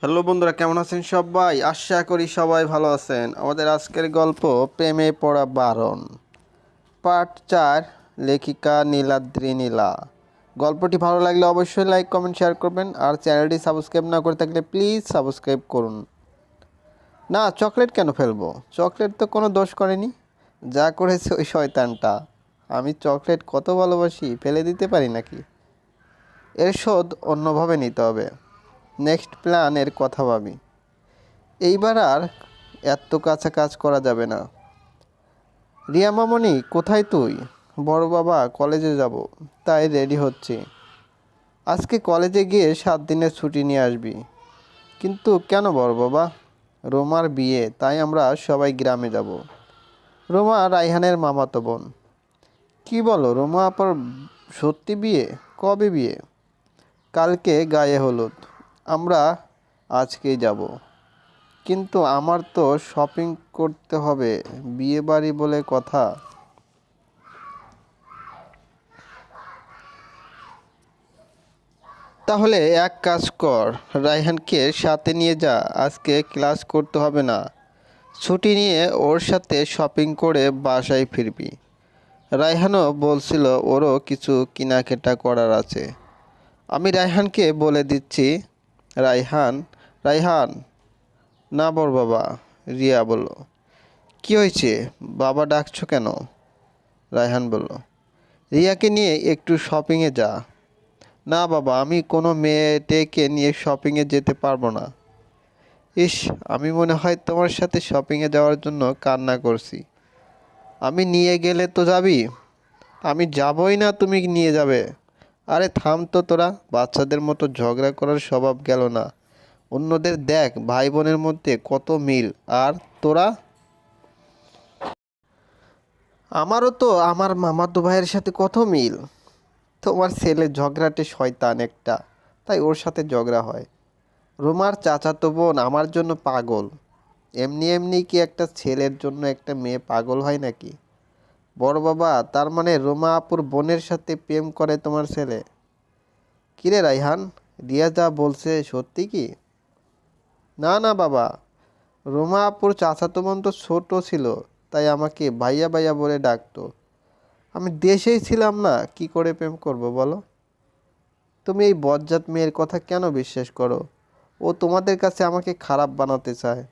Hello বন্ধুরা, কেমন আছেন সবাই? আশা করি সবাই ভালো আছেন। আমাদের আজকের গল্প প্রেমে পড়া বারণ। পার্ট চার, লেখিকা নীলাদ্রি নীলা। গল্পটি ভালো লাগলে অবশ্যই লাইক, কমেন্ট, শেয়ার করবেন আর চ্যানেলটি সাবস্ক্রাইব না করে থাকলে প্লিজ সাবস্ক্রাইব করুন। না, চকলেট কেন ফেলব? চকলেট তো কোনো দোষ করেনি। যা করেছে ওই শয়তানটা। আমি চকলেট কত ভালোবাসি, ফেলে দিতে পারি নাকি? এর শোধ অন্যভাবে নিতে হবে। নেক্সট প্ল্যানের কথা ভাবি। এইবার আর এত কাছে কাজ করা যাবে না। রিয়া মামনি, কোথায় তুই? বড় বাবা, কলেজে যাব, তাই রেডি হচ্ছি। আজকে কলেজে গিয়ে সাত দিনের ছুটি নিয়ে আসবি। কিন্তু কেন বড় বাবা? রোমার বিয়ে, তাই আমরা সবাই গ্রামে যাব। রোমা রাইহানের মামাতো বোন। কি বলো, রোমা আপার সত্যি বিয়ে? কবে বিয়ে? কালকে গায়ে হলুদ। আমরা আজকেই যাব। কিন্তু আমার তো শপিং করতে হবে বিয়ে বাড়ি বলে কথা। তাহলে এক কাজ কর, রায়হানকে সাথে নিয়ে যা, আজকে ক্লাস করতে হবে না। ছুটি নিয়ে ওর সাথে শপিং করে বাসায় ফিরবি। রায়হানও বলছিল ওরও কিছু কেনাকাটা করার আছে। আমি রায়হানকে বলে দিচ্ছি রায়হান রায়হান না বর বাবা, রিয়া বলল, কি হয়েছে? বাবা ডাকছো কেন? রায়হান বলল, রিয়াকে নিয়ে একটু শপিংয়ে যা। না বাবা, আমি কোনো মেয়েটেকে নিয়ে শপিংয়ে যেতে পারব না। ইস, আমি মনে হয় তোমার সাথে শপিংয়ে যাওয়ার জন্য কান্না করছি। আমি নিয়ে গেলে তো যাবি? আমি যাবই না, তুমি নিয়ে যাবে। আরে থাম তো তোরা, বাচ্চাদের মতো ঝগড়া করার স্বভাব গেল না। অন্যদের দেখ ভাই বোনের মধ্যে কত মিল। আর তোরা? আমারও তো আমার মামাতো ভাইয়ের সাথে কত মিল। তোমার ছেলে ঝগড়াটে শয়তান একটা, তাই ওর সাথে ঝগড়া হয়। রোমার চাচাতো বোন আমার জন্য পাগল। এমনি এমনি কি একটা ছেলের জন্য একটা মেয়ে পাগল হয় নাকি? বড় বাবা, তার মানে রোমা আপুর বোনের সাথে প্রেম করে তোমার ছেলে। কিরে রাইহান রিয়া যা বলছে, সত্যি কি? না না বাবা, রোমা আপুর চাচাতো বোন তো ছোট ছিল, তাই আমাকে ভাইয়া ভাইয়া বলে ডাকতো। আমি দেশেই ছিলাম না, কি করে প্রেম করব বলো? তুমি এই বজ্জাত মেয়ের কথা কেন বিশ্বাস করো? ও তোমাদের কাছে আমাকে খারাপ বানাতে চায়।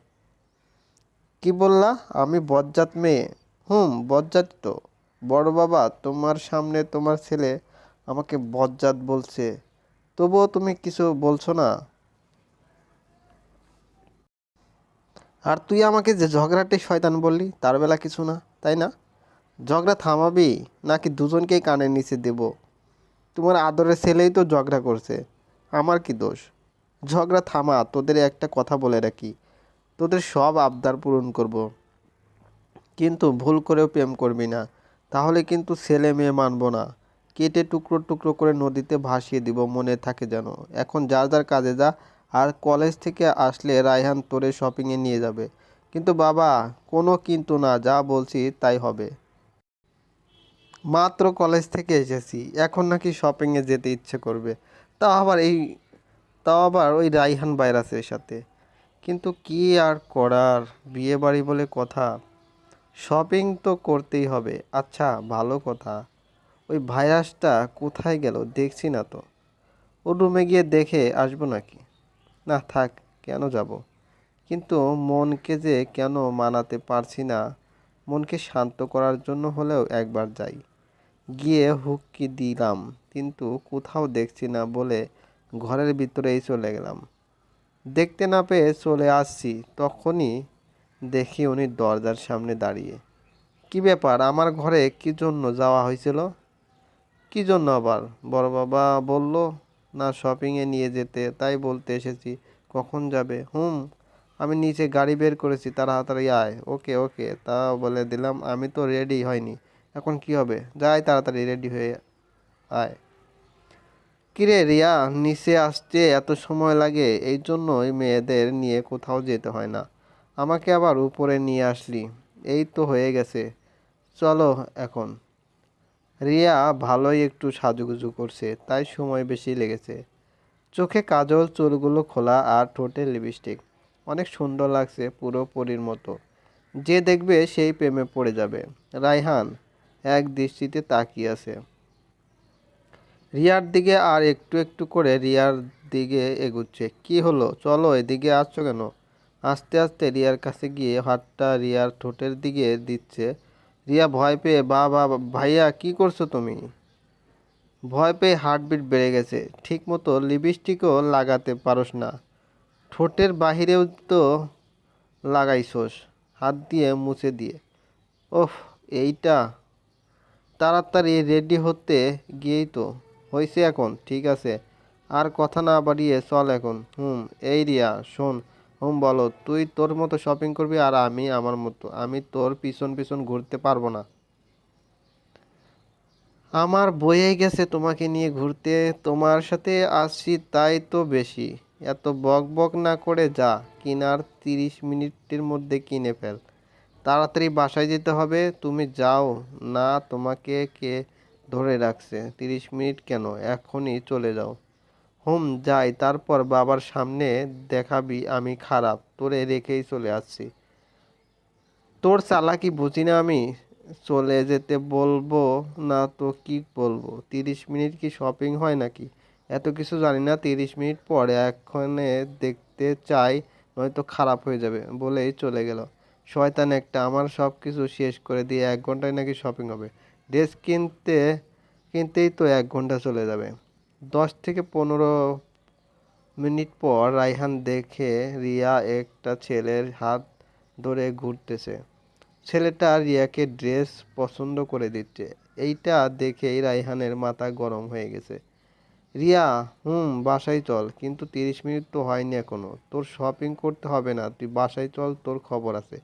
কি বললা? আমি বজ্জাত মেয়ে। হুম, বজ্জাত তো। বড় বাবা, তোমার সামনে তোমার ছেলে আমাকে বজ্জাত বলছে। তবুও তুমি কিছু বলছো না? আর তুই আমাকে যে ঝগড়াটে শয়তান বললি, তার বেলা কিছু না, তাই না? ঝগড়া থামাবি, নাকি দুজনকেই কানের নিচে দেব? তোমার আদরের ছেলেই তো ঝগড়া করছে, আমার কি দোষ? ঝগড়া থামা, তোদের একটা কথা বলে রাখি। তোদের সব আবদার পূরণ করব। কিন্তু ভুল করেও প্রেম করবি না। তাহলে কিন্তু ছেলে মেয়ে মানবো না। কেটে টুকরো টুকরো করে নদীতে ভাসিয়ে দিব, মনে থাকে যেন। এখন যার যার কাজে যা, আর কলেজ থেকে আসলে রায়হান তোরে শপিংয়ে নিয়ে যাবে। কিন্তু বাবা, কোনো কিন্তু না, যা বলছি তাই হবে। মাত্র কলেজ থেকে এসেছি, এখন নাকি শপিংয়ে যেতে ইচ্ছে করবে। তাও আবার এই, তাও আবার ওই রাইহান ভাইরাসের সাথে। কিন্তু কি আর করার বিয়ে বাড়ি বলে কথা। শপিং তো করতেই হবে। আচ্ছা ভালো কথা। ওই ভাইরাসটা কোথায় গেল দেখছি না তো। ও রুমে গিয়ে দেখে আসব নাকি? না, থাক, কেন যাব? কিন্তু মনকে যে কেন মানাতে পারছি না, মনকে শান্ত করার জন্য হলেও একবার যাই। গিয়ে হুক্কি দিলাম, কিন্তু কোথাও দেখছি না বলে ঘরের ভিতরেই চলে গেলাম। দেখতে না পেয়ে চলে আসছি, তখনই দেখি উনি দরজার সামনে দাঁড়িয়ে। কি ব্যাপার? আমার ঘরে কি জন্য যাওয়া হয়েছিল? কি জন্য আবার? বড় বাবা বলল, না শপিংয়ে নিয়ে যেতে। তাই বলতে এসেছি। কখন যাবে? হুম, আমি নিচে গাড়ি বের করেছি। তাড়াতাড়ি আয়। ওকে ওকে, তা বলে দিলাম। আমি তো রেডি হয়নি। এখন কি হবে? যাই, তাড়াতাড়ি রেডি হয়ে আয়। কিরে রিয়া, নিচে আসতে এত সময় লাগে? এই জন্যই মেয়েদের নিয়ে কোথাও যেতে হয় না। আমাকে আবার উপরে নিয়ে আসলি। এই তো হয়ে গেছে। চলো এখন। রিয়া ভালোই একটু সাজুগুজু করছে, তাই সময় বেশি লেগেছে। চোখে কাজল চুলগুলো খোলা আর ঠোঁটে লিপস্টিক। অনেক সুন্দর লাগছে পুরো পরীর মতো। যে দেখবে সেই প্রেমে পড়ে যাবে। রায়হান, এক দৃষ্টিতে তাকিয়ে আছে। রিয়ার দিকে আর একটু একটু করে রিয়ার দিকে এগুচ্ছে। কি হলো? চলো এদিকে আসছো কেন? আস্তে আস্তে রিয়ার কাছে গিয়ে হাতটা রিয়ার ঠোঁটের দিকে দিচ্ছে। রিয়া ভয় পেয়ে, বা বা ভাইয়া, কি করছ তুমি? ভয় পেয়ে হার্টবিট বেড়ে গেছে। ঠিকমতো লিপস্টিকও লাগাতে পারোস না। ঠোঁটের বাহিরেও তো লাগাইছোস, হাত দিয়ে মুছে দিয়ে। ওহ এইটা তাড়াতাড়ি রেডি হতে গিয়েই তো হয়েছে এখন, ঠিক আছে। আর কথা না বাড়িয়ে চল এখন। হুম, এই রিয়া, শোন হুম, বলো। তুই তোর মতো শপিং করবি আর আমি আমার মতো। আমি তোর পিছন পিছন ঘুরতে পারব না। আমার বয়ে গেছে তোমাকে নিয়ে ঘুরতে। তোমার সাথে আসছি তাই তো বেশি। এত বক বক না করে যা। কিনার তিরিশ মিনিটের মধ্যে কিনে ফেল। তাড়াতাড়ি বাসায় যেতে হবে। তুমি যাও। না, তোমাকে কে ধরে রাখছে? তিরিশ মিনিট কেন? এখনই চলে যাও। হুম, যাই, তারপর বাবার সামনে দেখাবি আমি খারাপ, তোরে রেখেই চলে আসছি। তোর চালাকি বুঝি না আমি? চলে যেতে বলব না তো কি বলব? তিরিশ মিনিট কি শপিং হয় নাকি? এত কিছু জানি না, তিরিশ মিনিট পরে এক্ষণে দেখতে চাই, নয়তো খারাপ হয়ে যাবে বলেই চলে গেল। শয়তান একটা, আমার সব কিছু শেষ করে দিয়ে এক ঘন্টায় নাকি শপিং হবে। ড্রেস কিনতে, কিনতেই তো এক ঘণ্টা চলে যাবে। দশ থেকে পনেরো মিনিট পর রায়হান দেখে রিয়া একটা ছেলের হাত ধরে ঘুরতেছে। ছেলেটা রিয়াকে ড্রেস পছন্দ করে দিচ্ছে। এইটা দেখেই রায়হানের মাথা গরম হয়ে গেছে। রিয়া হুম বাসায় চল কিন্তু তিরিশ মিনিট তো হয়নি এখনও। তোর শপিং করতে হবে না তুই বাসায় চল তোর খবর আছে।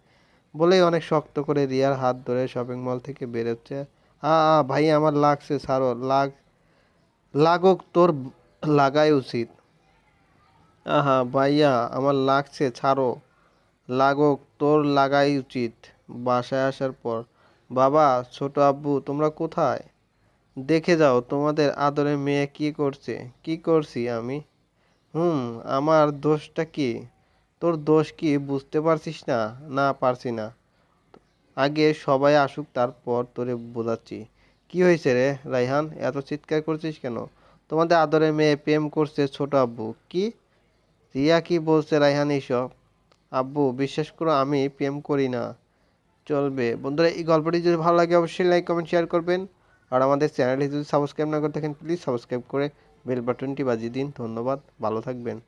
বলেই অনেক শক্ত করে রিয়ার হাত ধরে শপিং মল থেকে বেরোচ্ছে। আ, ভাই আমার লাগছে সারো লাগ লাগুক তোর লাগাই উচিত। আহা ভাইয়া, আমার লাগছে, ছাড়ো। লাগুক তোর লাগাই উচিত, বাসায় আসার পর। বাবা, ছোট আব্বু, তোমরা কোথায়? দেখে যাও, তোমাদের আদরের মেয়ে কি করছে? কি করছি আমি? হুম, আমার দোষটা কি? তোর দোষ কি বুঝতে পারছিস না? না, পারছি না। আগে সবাই আসুক, তারপর তোরে বোঝাচ্ছি। কি হয়েছে রে রাইহান? এত চিৎকার করছিস কেন? তোমাদের আদরের মেয়ে প্রেম করছে ছোট আব্বু। কি? রিয়া কি বলছে রাইহান এইসব? আব্বু, বিশ্বাস করো আমি প্রেম করি না। চলবে। বন্ধুরা, এই গল্পটি যদি ভালো লাগে অবশ্যই লাইক, কমেন্ট, শেয়ার করবেন। আর আমাদের চ্যানেলটি যদি সাবস্ক্রাইব না করে থাকেন, প্লিজ সাবস্ক্রাইব করে বেল বাটনটি বাজিয়ে দিন। ধন্যবাদ। ভালো থাকবেন।